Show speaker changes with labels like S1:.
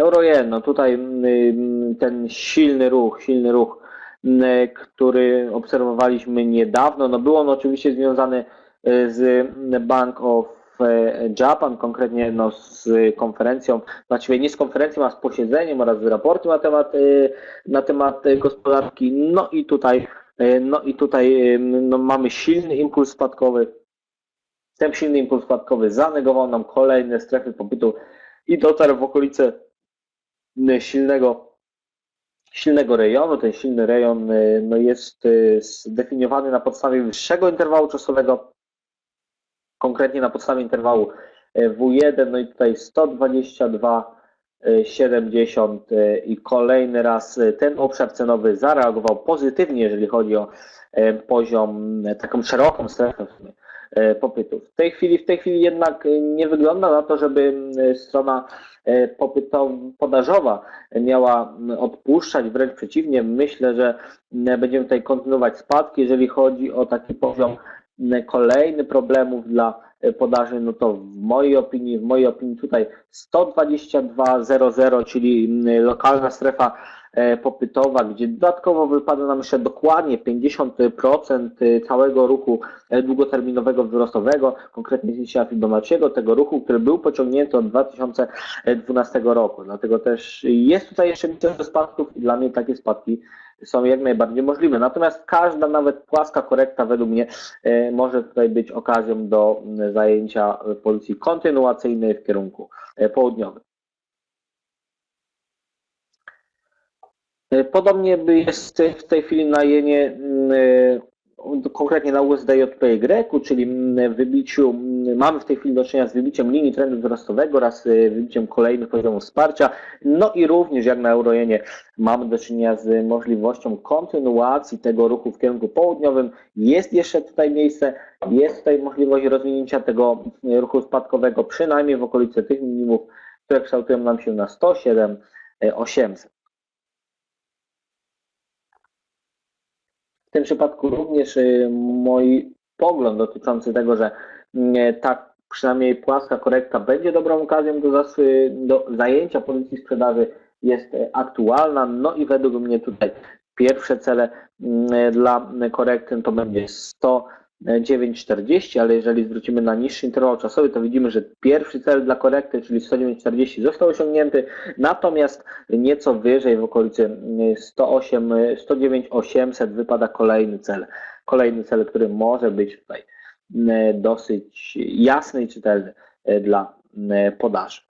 S1: Eurojen, no tutaj mm, ten silny ruch, silny ruch, mm, który obserwowaliśmy niedawno, no był on oczywiście związany y, z Bank of e, Japan, konkretnie no, z konferencją, właściwie nie z konferencją, a z posiedzeniem oraz z raportem na temat, y, na temat gospodarki. No i tutaj, no i tutaj no, mamy silny impuls spadkowy. Ten silny impuls spadkowy zanegował nam kolejne strefy popytu i dotarł w okolice silnego, silnego rejonu. Ten silny rejon y, no, jest y, zdefiniowany na podstawie wyższego interwału czasowego, konkretnie na podstawie interwału y, W1, no i tutaj 122, y, 70 y, i kolejny raz ten obszar cenowy zareagował pozytywnie, jeżeli chodzi o poziom, taką szeroką strefę w sumie popytu. W tej chwili, w tej chwili jednak e, nie wygląda na to, żeby e, strona e, podażowa miała odpuszczać, wręcz przeciwnie, myślę, że będziemy tutaj kontynuować spadki, jeżeli chodzi o taki poziom kolejny problemów dla e, podaży, no to w mojej opinii, w mojej opinii tutaj 122.00, czyli lokalna strefa e, popytowa, gdzie dodatkowo wypada nam jeszcze dokładnie 50% całego ruchu e, długoterminowego wzrostowego, konkretnie zniesienia Fibonacciego, tego ruchu, który był pociągnięty od 2012 roku. Dlatego też jest tutaj jeszcze miejsce spadków i dla mnie takie spadki są jak najbardziej możliwe. Natomiast każda nawet płaska korekta według mnie e, może tutaj być okazją do zajęcia pozycji kontynuacyjnej w kierunku e, południowym. Podobnie by jest w tej chwili na jenie, mm, e, konkretnie na USDJPY, czyli mm, wybiciu, mm, mamy w tej chwili do czynienia z wybiciem linii trendu wzrostowego oraz e, wybiciem kolejnych poziomów wsparcia. No i również jak na Eurojenie mamy do czynienia z możliwością kontynuacji tego ruchu w kierunku południowym. Jest jeszcze tutaj miejsce, jest tutaj możliwość rozwinięcia tego e, ruchu spadkowego, przynajmniej w okolicy tych minimów, które kształtują nam się na 107 800. W tym przypadku również y, mój pogląd dotyczący tego, że mm, ta przynajmniej płaska korekta będzie dobrą okazją do, zas- do zajęcia pozycji sprzedaży jest y, aktualna. No i według mnie tutaj pierwsze cele mm, dla korekty to będzie 109,40, ale jeżeli zwrócimy na niższy interwał czasowy, to widzimy, że pierwszy cel dla korekty, czyli 109,40 został osiągnięty, natomiast nieco wyżej w okolicy 108, 109,800 wypada kolejny cel. Kolejny cel, który może być tutaj dosyć jasny i czytelny e, dla podaży.